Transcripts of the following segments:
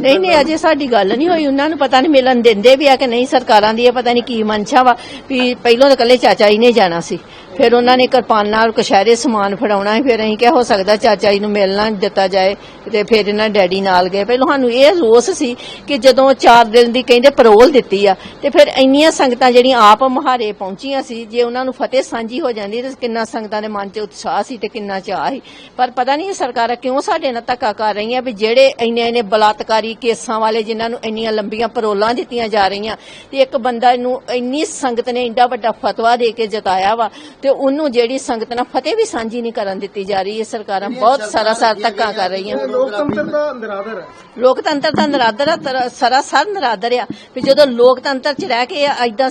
ਨਹੀਂ ਨਹੀਂ, ਅਜੇ ਸਾਡੀ ਗੱਲ ਨਹੀਂ ਹੋਈ। ਉਹਨਾਂ ਨੂੰ ਪਤਾ ਨਹੀਂ ਮਿਲਣ ਦਿੰਦੇ ਵੀ ਆ ਕਿ ਨਹੀਂ, ਸਰਕਾਰਾਂ ਦੀ ਇਹ ਪਤਾ ਨਹੀਂ ਕੀ ਮਨਸ਼ਾ ਵਾ ਵੀ ਪਹਿਲਾਂ ਤਾਂ ਕੱਲੇ ਚਾਚਾ ਹੀ ਨੇ ਜਾਣਾ ਸੀ। ਫਿਰ ਉਹਨਾਂ ਨੇ ਕਿਰਪਾਨ ਔਰ ਕਸ਼ਹਿਰੇ ਸਮਾਨ ਫੜਾਉਣਾ ਫਿਰ ਅਸੀਂ ਕਿਹਾ ਹੋ ਸਕਦਾ ਚਾਚਾ ਜੀ ਨੂੰ ਮਿਲਣਾ ਦਿੱਤਾ ਜਾਏ ਤੇ ਫਿਰ ਇਹਨਾਂ ਡੈਡੀ ਨਾਲ ਗਏ। ਪਹਿਲਾਂ ਸਾਨੂੰ ਇਹ ਰੋਸ ਸੀ ਕਿ ਜਦੋਂ 4 ਦਿਨ ਦੀ ਕਹਿੰਦੇ ਪਰੋਲ ਦਿੱਤੀ ਆ, ਤੇ ਫਿਰ ਇੰਨੀਆਂ ਸੰਗਤਾਂ ਜਿਹੜੀਆਂ ਆਪ ਮਹਾਰੇ ਪਹੁੰਚੀਆਂ ਸੀ, ਜੇ ਉਹਨਾਂ ਨੂੰ ਫਤਿਹ ਸਾਂਝੀ ਹੋ ਜਾਂਦੀ ਤੇ ਕਿੰਨਾ ਸੰਗਤਾਂ ਦੇ ਮਨ 'ਚ ਉਤਸ਼ਾਹ ਸੀ ਤੇ ਕਿੰਨਾ ਚਾਹ ਸੀ। ਪਰ ਪਤਾ ਨਹੀਂ ਸਰਕਾਰਾਂ ਕਿਉਂ ਸਾਡੇ ਨਾਲ ਧੱਕਾ ਕਰ ਰਹੀਆਂ ਵੀ ਜਿਹੜੇ ਇੰਨੇ ਇੰਨੇ ਬਲਾਤਕਾਰੀ ਕੇਸਾਂ ਵਾਲੇ ਜਿਨ੍ਹਾਂ ਨੂੰ ਇੰਨੀਆਂ ਲੰਬੀਆਂ ਪਰੋਲਾਂ ਦਿੱਤੀਆਂ ਜਾ ਰਹੀਆਂ, ਤੇ ਇੱਕ ਬੰਦਾ ਨੂੰ ਇੰਨੀ ਸੰਗਤ ਨੇ ਇੰਡਾ ਵੱਡਾ ਫਤਵਾ ਦੇ ਕੇ ਜਤਾਇਆ ਵਾ, ਤੇ ਉਹਨੂੰ ਜਿਹੜੀ ਸੰਗਤ ਨਾਲ ਫਤਿਹ ਵੀ ਸਾਂਝੀ ਨਹੀਂ ਕਰਨ ਦਿੱਤੀ ਜਾ ਰਹੀ ਇਹ ਸਰਕਾਰਾਂ ਬਹੁਤ ਸਾਰਾ ਸਾਰ ਧੱਕਾ ਕਰ ਰਹੀਆਂ। ਲੋਕਤੰਤਰ ਦਾ ਨਿਰਾਦਰ ਹੈ। ਲੋਕਤੰਤਰ ਦਾ ਨਰਾਦਰ ਸਰਾਸਰ ਨਰਾਦਰ ਆ। ਵੀ ਜਦੋਂ ਲੋਕਤੰਤਰ ਚ ਰਹਿ ਕੇ ਐਦਾਂ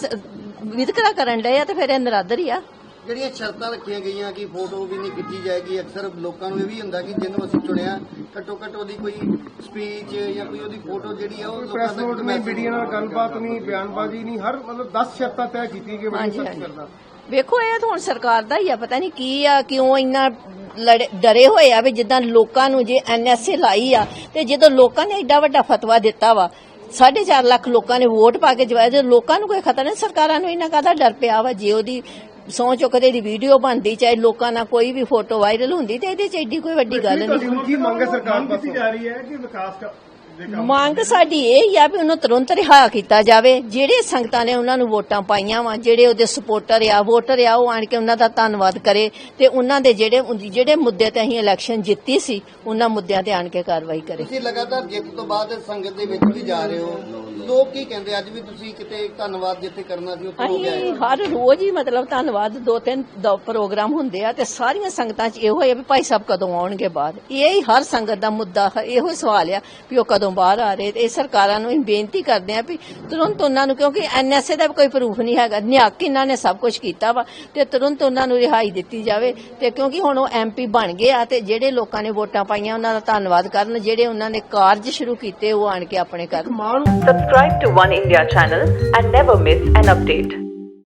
ਵਿਤਕਰਾ ਕਰਨ ਡਏ ਆ ਤੇ ਫਿਰ ਇਹ ਨਰਾਦਰ ਹੀ ਆ। ਜਿਹੜੀਆਂ ਸ਼ਰਤਾਂ ਰੱਖੀਆਂ ਗਈਆਂ ਕਿ ਫੋਟੋ ਵੀ ਨਹੀਂ ਖਿੱਚੀ ਜਾਏਗੀ ਅਕਸਰ ਲੋਕਾਂ ਨੂੰ ਇਹ ਵੀ ਹੁੰਦਾ ਕਿ ਜਿਹਨੂੰ ਅਸੀਂ ਚੁਣਿਆ ਘੱਟੋ ਘੱਟ ਉਹਦੀ ਕੋਈ ਸਪੀਚ ਜਾਂ ਕੋਈ ਉਹਦੀ ਫੋਟੋ ਜਿਹੜੀ ਆ ਉਹ ਲੋਕਾਂ ਤੱਕ ਨਹੀਂ ਨਾਲ ਗੱਲਬਾਤ ਨਹੀਂ ਬਿਆਨਬਾਜ਼ੀ ਨਹੀਂ ਹਰ ਮਤਲਬ 10 ਸ਼ਰਤਾਂ ਤੈਅ ਕੀਤੀਆਂ ਕਿ ਬੜੀ ਹਾਂਜੀ, ਸਖਤ ਹਾਂਜੀ। ਕਰਨਾ ਵੇਖੋ ਇਹ ਤਾਂ ਹੁਣ ਸਰਕਾਰ ਦਾ ਹੀ ਆ ਪਤਾ ਨਹੀਂ ਕੀ ਆ ਕਿਉਂ ਇੰਨਾ ਡਰੇ ਹੋਏ ਆ ਵੀ ਜਿੱਦਾਂ ਲੋਕਾਂ ਨੂੰ ਜੇ ਐਨਐਸਏ ਲਾਈ ਆ ਤੇ ਜਦੋਂ ਲੋਕਾਂ ਨੇ ਐਡਾ ਵੱਡਾ ਫਤਵਾ ਦਿੱਤਾ ਵਾ 4.5 ਲੱਖ ਲੋਕਾਂ ਨੇ ਵੋਟ ਪਾ ਕੇ ਜਵਾਇਆ ਜੇ ਲੋਕਾਂ ਨੂੰ ਕੋਈ ਖਤਰਾ ਨਹੀਂ ਸਰਕਾਰਾਂ ਨੂੰ ਇਹਨਾਂ ਕਾਹਦਾ ਡਰ ਪਿਆ ਵਾ ਜੇ ਉਹਦੀ ਸਹੁੰ ਚੁੱਕਦੇ ਦੀ ਵੀਡੀਓ ਬਣਦੀ ਚਾਹੇ ਲੋਕਾਂ ਨਾਲ ਕੋਈ ਵੀ ਫੋਟੋ ਵਾਇਰਲ ਹੁੰਦੀ ਤੇ ਇਹਦੇ ਚ ਐਡੀ ਕੋਈ ਵੱਡੀ ਗੱਲ ਨਹੀਂ। ਕੀ ਮੰਗ ਸਰਕਾਰ ਪਾਸੋਂ? ਜਾ ਰਹੀ ਹੈ ਕਿ ਵਿਕਾਸ ਮੰਗ ਸਾਡੀ ਇਹ ਹੀ ਆ ਵੀ ਉਹਨੂੰ ਤੁਰੰਤ ਰਿਹਾ ਕੀਤਾ ਜਾਵੇ। ਜਿਹੜੇ ਸੰਗਤਾਂ ਨੇ ਉਹਨਾਂ ਨੂੰ ਵੋਟਾਂ ਪਾਈਆਂ ਵਾ ਜਿਹੜੇ ਉਹਦੇ ਸਪੋਰਟਰ ਆ ਵੋਟਰ ਆ ਉਹ ਆਣ ਕੇ ਉਹਨਾਂ ਦਾ ਧੰਨਵਾਦ ਕਰੇ ਤੇ ਉਹਨਾਂ ਦੇ ਜਿਹੜੇ ਜਿਹੜੇ ਮੁੱਦੇ ਤੇ ਅਸੀਂ ਇਲੈਕਸ਼ਨ ਜਿੱਤੀ ਸੀ ਉਹਨਾਂ ਮੁੱਦਿਆਂ ਤੇ ਆਣ ਕੇ ਕਾਰਵਾਈ ਕਰੇ। ਤੁਸੀਂ ਲਗਾਤਾਰ ਜਿੱਤ ਤੋਂ ਬਾਅਦ ਸੰਗਤ ਦੇ ਵਿੱਚ ਵੀ ਜਾ ਰਹੇ ਹੋ। ਲੋਕ ਕੀ ਕਹਿੰਦੇ ਅੱਜ ਵੀ ਤੁਸੀਂ ਕਿਤੇ ਧੰਨਵਾਦ ਜਿੱਥੇ ਕਰਨਾ ਸੀ ਉੱਥੇ ਹੋ ਗਿਆ ਅਸੀਂ ਹਰ ਰੋਜ਼ ਹੀ ਮਤਲਬ ਧੰਨਵਾਦ ਦੋ ਤਿੰਨ ਪ੍ਰੋਗਰਾਮ ਹੁੰਦੇ ਆ ਤੇ ਸਾਰੀਆਂ ਸੰਗਤਾਂ 'ਚ ਇਹੋ ਹੈ ਵੀ ਭਾਈ ਸਾਹਿਬ ਕਦੋਂ ਆਉਣਗੇ ਬਾਅਦ। ਇਹ ਹੀ ਹਰ ਸੰਗਤ ਦਾ ਮੁੱਦਾ ਹੈ, ਇਹੋ ਹੀ ਸਵਾਲ ਆ ਵੀ ਉਹ ਕਦੋਂ ਬਾਹਰ ਆ ਰਹੇ, ਤੇ ਇਹ ਸਰਕਾਰਾਂ ਨੂੰ ਬੇਨਤੀ ਕਰਦੇ ਆ ਵੀ ਤੁਰੰਤ ਉਹਨਾਂ ਨੂੰ, ਕਿਉਂਕਿ ਐਨਐਸਏ ਦਾ ਕੋਈ ਪ੍ਰੂਫ ਨਹੀਂ ਹੈਗਾ। ਨਿਹੱਕ ਇਹਨਾਂ ਨੇ ਸਭ ਕੁਝ ਕੀਤਾ ਵਾ, ਤੇ ਤੁਰੰਤ ਉਹਨਾਂ ਨੂੰ ਰਿਹਾਈ ਦਿੱਤੀ ਜਾਵੇ। ਤੇ ਕਿਉਂਕਿ ਹੁਣ ਉਹ ਐਮਪੀ ਬਣ ਗਏ ਆ, ਤੇ ਜਿਹੜੇ ਲੋਕਾਂ ਨੇ ਵੋਟਾਂ ਪਾਈਆਂ, ਉਹਨਾਂ ਦਾ ਧੰਨਵਾਦ ਕਰਨ। ਜਿਹੜੇ ਉਹਨਾਂ ਨੇ ਕਾਰਜ ਸ਼ੁਰੂ ਕੀਤੇ, ਉਹ ਆਣ ਕੇ ਆਪਣੇ ਕਰਨ ਮਾਣ Subscribe to One India channel and never miss an.